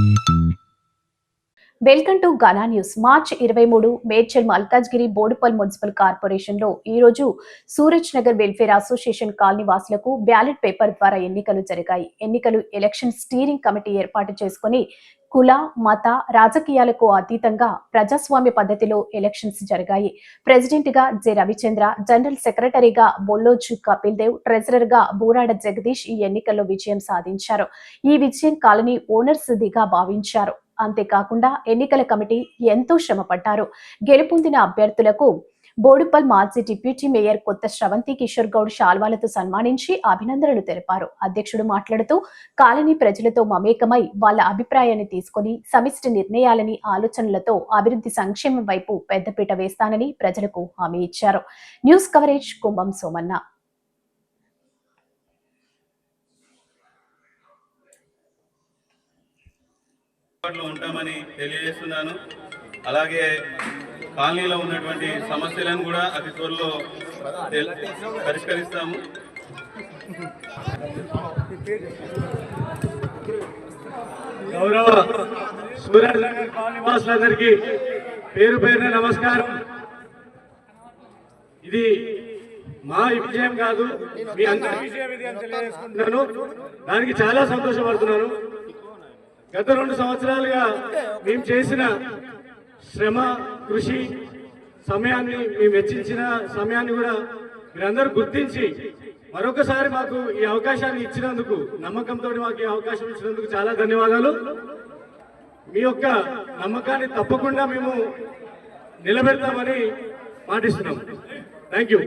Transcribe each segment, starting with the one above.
Mm-hmm. Welcome to Gana news. March ఇరవై మూడు Medchal Malkajgiri Boduppal municipal కార్పొరేషన్లో ఈ రోజు Suraj Nagar welfare association colony వాసులకు బ్యాలెట్ పేపర్ ద్వారా ఎన్నికలు జరిగాయి. ఎన్నికలు ఎలక్షన్ స్టీరింగ్ కమిటీ ఏర్పాటు చేసుకుని కుల మత రాజకీయాలకు అతీతంగా ప్రజాస్వామ్య పద్ధతిలో ఎలక్షన్స్ జరిగాయి. ప్రెసిడెంట్గా జె. రవిచంద్ర జనరల్ సెక్రటరీగా బొల్లోజు కపిల్ దేవ్ ట్రెజరర్గా బూరాడ జగదీష్ ఈ ఎన్నికల్లో విజయం సాధించారు. ఈ విజయం కాలనీ ఓనర్స్ దిగా భావించారు. అంతేకాకుండా ఎన్నికల కమిటీ ఎంతో శ్రమపడ్డారు. గెలుపొందిన అభ్యర్థులకు బోడుపల్ మాజీ డిప్యూటీ మేయర్ కొత్త శ్రవంతి కిషోర్ గౌడ్ శాల్వాలతో సన్మానించి అభినందనలు తెలిపారు. అధ్యక్షుడు మాట్లాడుతూ కాలనీ ప్రజలతో మమేకమై వాళ్ళ అభిప్రాయాన్ని తీసుకొని సమిష్టి నిర్ణయాలని ఆలోచనలతో అభివృద్ధి సంక్షేమం వైపు పెద్దపీట వేస్తానని ప్రజలకు హామీ ఇచ్చారు. News coverage Kumbham Somanna. ఉంటామని తెలియజేస్తున్నాను. అలాగే కాలనీలో ఉన్నటువంటి సమస్యలను కూడా అతి త్వరలో పరిష్కరిస్తాము. గౌరవ సూర్యారావు నగర్ కాలనీ వాసులందరికీ పేరు పేరున నమస్కారం. ఇది మా విజయం కాదు మీ అందరి విజయం ఇది అని తెలియజేసుకుంటున్నాను. దానికి చాలా సంతోషపడుతున్నాను. గత రెండు సంవత్సరాలుగా మేము చేసిన శ్రమ కృషి సమయాన్ని మేము వెచ్చించిన సమయాన్ని కూడా మీరందరూ గుర్తించి మరొకసారి మాకు ఈ అవకాశాన్ని ఇచ్చినందుకు నమ్మకంతో మాకు ఈ అవకాశం ఇచ్చినందుకు చాలా ధన్యవాదాలు. మీ యొక్క నమ్మకాన్ని తప్పకుండా మేము నిలబెడతామని పాటిస్తున్నాం థ్యాంక్ యూ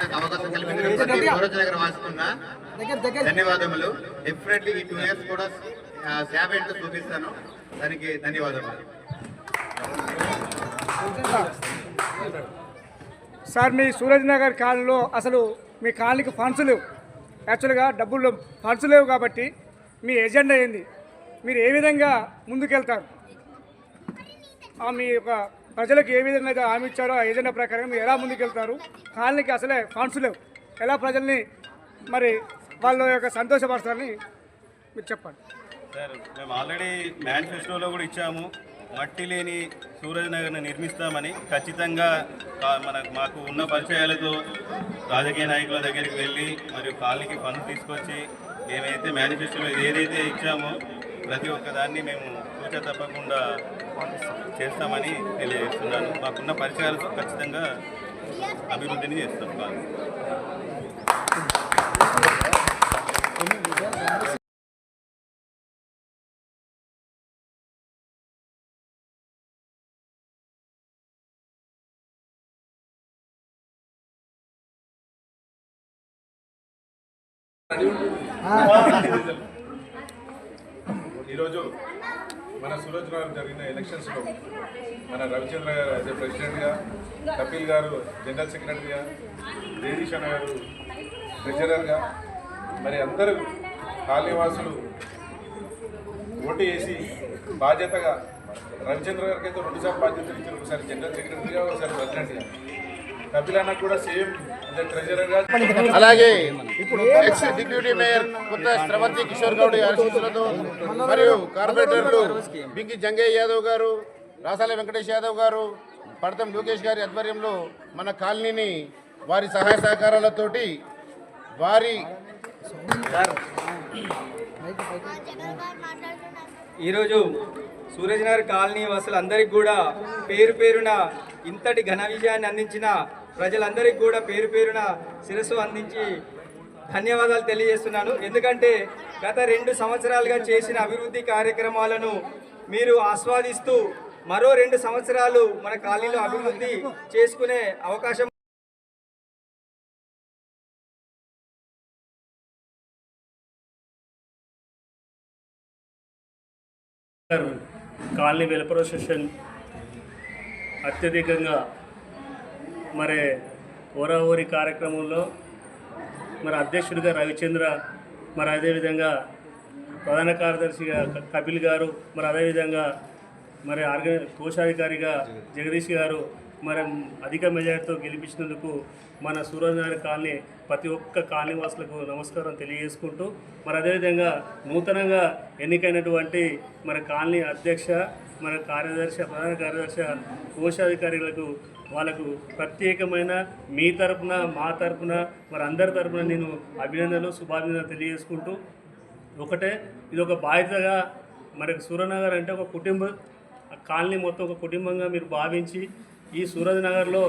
నాకు అవకాశం కల్పించిన ప్రతి వాసుకున్న ధన్యవాదములు. డెఫినెట్లీ ఈ టూ ఇయర్స్ కూడా సేవ ఏంటో చూపిస్తాను. దానికి ధన్యవాదములు. సార్ మీ సూరజ్ నగర్ కాలనీలో అసలు మీ కాలనీకి ఫండ్స్ లేవు. యాక్చువల్గా డబ్బులు లేవు. ఫండ్స్ లేవు కాబట్టి మీ ఎజెండా ఏంది? మీరు ఏ విధంగా ముందుకెళ్తారు? మీ యొక్క ప్రజలకు ఏ విధంగా అయితే హామీ ఇచ్చారో ఆ ప్రకారం ఎలా ముందుకెళ్తారు? కాలనీకి అసలే ఫండ్స్ లేవు. ఎలా ప్రజల్ని మరి వాళ్ళ యొక్క సంతోషపరచాలని మీరు చెప్పండి. సార్ మేము ఆల్రెడీ మేనిఫెస్టోలో కూడా ఇచ్చాము. మట్టి లేని సూరజ్ నగర్ని నిర్మిస్తామని ఖచ్చితంగా మన మాకు ఉన్న పరిచయాలతో రాజకీయ నాయకుల దగ్గరికి వెళ్ళి మరియు కాలనీకి ఫండ్ తీసుకొచ్చి మేమైతే మేనిఫెస్టోలో ఏదైతే ఇచ్చామో ప్రతి ఒక్క దాన్ని మేము సూచ తప్పకుండా చేస్తామని తెలియజేస్తున్నాను. మాకున్న పరిచయాలతో ఖచ్చితంగా అభివృద్ధిని చేస్తాం. కాలనీ ఈరోజు మన సూరజ్ గారు జరిగిన ఎలక్షన్స్లో మన రవిచంద్ర గారు అయితే ప్రెసిడెంట్గా కపిల్ గారు జనరల్ సెక్రటరీగా జగదీష్ అన్న గారు ట్రెజరర్గా మరి అందరూ కాళీవాసులు ఓటు వేసి బాధ్యతగా రవిచంద్ర గారికి అయితే రెండుసార్లు బాధ్యతలు ఇచ్చారు. ఒకసారి జనరల్ సెక్రటరీగా ఒకసారి ప్రెసిడెంట్గా కపిల్ అన్న కూడా సేమ్ అలాగే ఇప్పుడు అలాగే ఎక్స్ డిప్యూటీ మేయర్ కొత్త శ్రవంతి కిషోర్ గౌడ్ ఆశీస్సులతో మరియు కార్పొరేటర్లు బింకి జంగయ్య యాదవ్ గారు రాసాల వెంకటేష్ యాదవ్ గారు పడతం లోకేష్ గారి ఆధ్వర్యంలో మన కాలనీని వారి సహాయ సహకారాలతోటి వారి ఈరోజు సూరజ్నగర్ కాలనీ వాసులందరికీ కూడా పేరు పేరున ఇంతటి ఘన విజయాన్ని అందించిన ప్రజలందరికీ కూడా పేరు పేరున శిరస్సు అందించి ధన్యవాదాలు తెలియజేస్తున్నాను. ఎందుకంటే గత రెండు సంవత్సరాలుగా చేసిన అభివృద్ధి కార్యక్రమాలను మీరు ఆస్వాదిస్తూ మరో రెండు సంవత్సరాలు మన కాలనీలో అభివృద్ధి చేసుకునే అవకాశం కాలనీ వెలుపర సెషన్ అత్యధికంగా మరి ఓరాఓరి కార్యక్రమంలో మరి అధ్యక్షుడిగా రవిచంద్ర మరి అదేవిధంగా ప్రధాన కార్యదర్శిగా కపిల్ గారు మరి అదేవిధంగా మరి ఆర్గ కోశాధికారిగా జగదీష్ గారు మనం అధిక మెజారిటీతో గెలిపించినందుకు మన సూరజ్నగర్ కాలనీ ప్రతి ఒక్క కాలనీ వాసులకు నమస్కారం తెలియజేసుకుంటూ మరి అదేవిధంగా నూతనంగా ఎన్నికైనటువంటి మన కాలనీ అధ్యక్ష మన కార్యదర్శి ప్రధాన కార్యదర్శి కోశాధికారులకు వాళ్ళకు ప్రత్యేకమైన మీ తరపున మా తరపున మరి అందరి తరపున నేను అభినందనలు శుభాభినందనలు తెలియజేసుకుంటూ ఒకటే ఇది ఒక బాధ్యతగా మరి సూర్యనగర్ అంటే ఒక కుటుంబ కాలనీ మొత్తం ఒక కుటుంబంగా మీరు భావించి ఈ సూరజ్ నగర్లో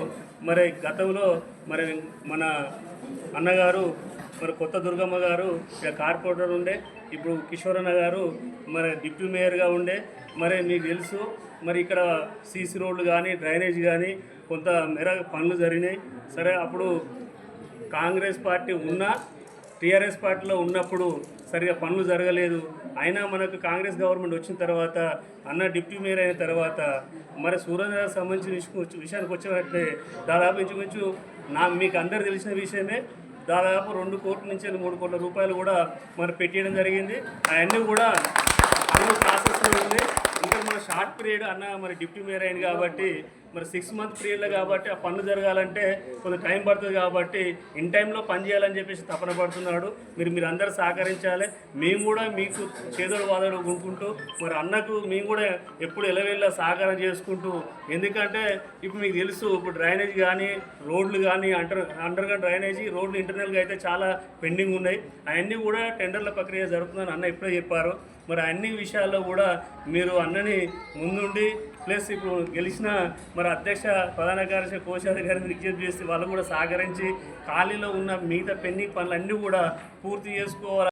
మరి గతంలో మరి మన అన్నగారు మరి కొత్త దుర్గమ్మ గారు కార్పొరేటర్ ఉండే ఇప్పుడు కిషోరన్న గారు మరి డిప్యూటీ మేయర్గా ఉండే మరి మీకు తెలుసు మరి ఇక్కడ సీసీ రోడ్లు కానీ డ్రైనేజ్ కానీ కొంత మేర పనులు జరిగినాయి. సరే అప్పుడు కాంగ్రెస్ పార్టీ ఉన్నా టీఆర్ఎస్ పార్టీలో ఉన్నప్పుడు సరిగా పనులు జరగలేదు. అయినా మనకు కాంగ్రెస్ గవర్నమెంట్ వచ్చిన తర్వాత అన్న డిప్యూటీ మేయర్ అయిన తర్వాత మరి సూర్యనగర్ సంబంధించిన విషయం విషయానికి వచ్చినట్టే దాదాపు ఇంచుమించు నా మీకు అందరు తెలిసిన విషయమే. దాదాపు రెండు కోట్ల నుంచి మూడు కోట్ల రూపాయలు కూడా మరి పెట్టేయడం జరిగింది. అవన్నీ కూడా అన్ని ప్రాసెస్లో ఉంది. ఇంకా మన షార్ట్ పీరియడ్ అన్న మరి డిప్యూటీ మేయర్ అయింది కాబట్టి మరి సిక్స్ మంత్ పీరియడ్లో కాబట్టి ఆ పనులు జరగాలంటే కొంత టైం పడుతుంది కాబట్టి ఇన్ టైంలో పని చేయాలని చెప్పేసి తపన పడుతున్నాడు. మీరు మీరు అందరూ సహకరించాలి. మేము కూడా మీకు చేదోడు వాదోడు కొనుక్కుంటూ మరి అన్నకు మేము కూడా ఎప్పుడు ఎలవేళ్ళ సహకారం చేసుకుంటూ ఎందుకంటే ఇప్పుడు మీకు తెలుసు ఇప్పుడు డ్రైనేజ్ కానీ రోడ్లు కానీ అండర్ అండర్ గ్రౌండ్ డ్రైనేజీ రోడ్లు ఇంటర్నల్గా అయితే చాలా పెండింగ్ ఉన్నాయి. అవన్నీ కూడా టెండర్ల ప్రక్రియ జరుగుతుందని అన్న ఇప్పుడే చెప్పారు. మరి అన్ని విషయాల్లో కూడా మీరు అన్నని ముందుండి ప్లస్ ఇప్పుడు గెలిచిన మరి అధ్యక్ష ప్రధాన కార్యదర్శి కోశాధికారిని విజ్ఞప్తి చేసి వాళ్ళు కూడా సహకరించి ఖాళీలో ఉన్న మిగతా పెండింగ్ పనులన్నీ కూడా పూర్తి చేసుకోవాలి